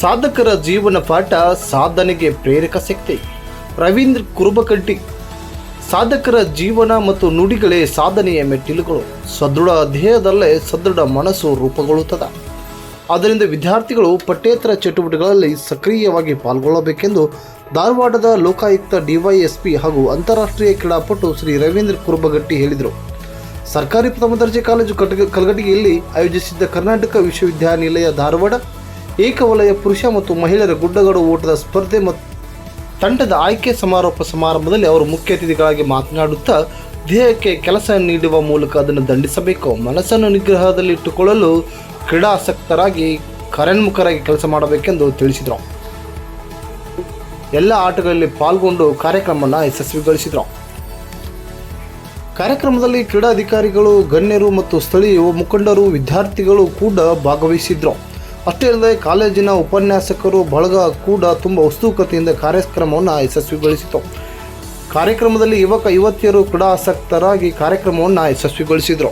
ಸಾಧಕರ ಜೀವನ ಪಾಠ ಸಾಧನೆಗೆ ಪ್ರೇರಕ ಶಕ್ತಿ. ರವೀಂದ್ರ ಕುರುಬಕಡ್ಡಿ ಸಾಧಕರ ಜೀವನ ಮತ್ತು ನುಡಿಗಳೇ ಸಾಧನೆಯ ಮೆಟ್ಟಿಲುಗಳು. ಸದೃಢ ಧ್ಯೇಯದಲ್ಲೇ ಸದೃಢ ಮನಸ್ಸು ರೂಪುಗೊಳ್ಳುತ್ತದೆ. ಆದ್ದರಿಂದ ವಿದ್ಯಾರ್ಥಿಗಳು ಪಠ್ಯೇತರ ಚಟುವಟಿಕೆಗಳಲ್ಲಿ ಸಕ್ರಿಯವಾಗಿ ಪಾಲ್ಗೊಳ್ಳಬೇಕೆಂದು ಧಾರವಾಡದ ಲೋಕಾಯುಕ್ತ ಡಿವೈಎಸ್ಪಿ ಹಾಗೂ ಅಂತಾರಾಷ್ಟ್ರೀಯ ಕ್ರೀಡಾಪಟು ಶ್ರೀ ರವೀಂದ್ರ ಕುರುಬಗಟ್ಟಿ ಹೇಳಿದರು. ಸರ್ಕಾರಿ ಪ್ರಥಮ ದರ್ಜೆ ಕಾಲೇಜು ಕಟಗ ಕಲಗಟಿಗೆಯಲ್ಲಿ ಆಯೋಜಿಸಿದ್ದ ಕರ್ನಾಟಕ ವಿಶ್ವವಿದ್ಯಾನಿಲಯ ಧಾರವಾಡ ಏಕವಲಯ ಪುರುಷ ಮತ್ತು ಮಹಿಳೆಯರ ಗುಡ್ಡಗಡು ಓಟದ ಸ್ಪರ್ಧೆ ಮತ್ತು ತಂಡದ ಆಯ್ಕೆ ಸಮಾರೋಪ ಸಮಾರಂಭದಲ್ಲಿ ಅವರು ಮುಖ್ಯ ಅತಿಥಿಗಳಾಗಿ ಮಾತನಾಡುತ್ತಾ, ದೇಹಕ್ಕೆ ಕೆಲಸ ನೀಡುವ ಮೂಲಕ ಅದನ್ನು ದಂಡಿಸಬೇಕು. ಮನಸ್ಸನ್ನು ನಿಗ್ರಹದಲ್ಲಿಟ್ಟುಕೊಳ್ಳಲು ಕ್ರೀಡಾಸಕ್ತರಾಗಿ, ಕಾರ್ಯೋನ್ಮುಖರಾಗಿ ಕೆಲಸ ಮಾಡಬೇಕೆಂದು ತಿಳಿಸಿದರು. ಎಲ್ಲ ಆಟಗಳಲ್ಲಿ ಪಾಲ್ಗೊಂಡು ಕಾರ್ಯಕ್ರಮವನ್ನು ಯಶಸ್ವಿಗೊಳಿಸಿದರು. ಕಾರ್ಯಕ್ರಮದಲ್ಲಿ ಕ್ರೀಡಾಧಿಕಾರಿಗಳು, ಗಣ್ಯರು ಮತ್ತು ಸ್ಥಳೀಯ ಮುಖಂಡರು, ವಿದ್ಯಾರ್ಥಿಗಳು ಕೂಡ ಭಾಗವಹಿಸಿದ್ರು. ಅಷ್ಟೇ ಅಲ್ಲದೆ ಕಾಲೇಜಿನ ಉಪನ್ಯಾಸಕರು ಬಳಗ ಕೂಡ ತುಂಬ ಉತ್ಸುಕತೆಯಿಂದ ಕಾರ್ಯಕ್ರಮವನ್ನು ಯಶಸ್ವಿಗೊಳಿಸಿತು. ಕಾರ್ಯಕ್ರಮದಲ್ಲಿ ಯುವಕ, ಯುವತಿಯರು ಕ್ರೀಡಾಸಕ್ತರಾಗಿ ಕಾರ್ಯಕ್ರಮವನ್ನು ಯಶಸ್ವಿಗೊಳಿಸಿದರು.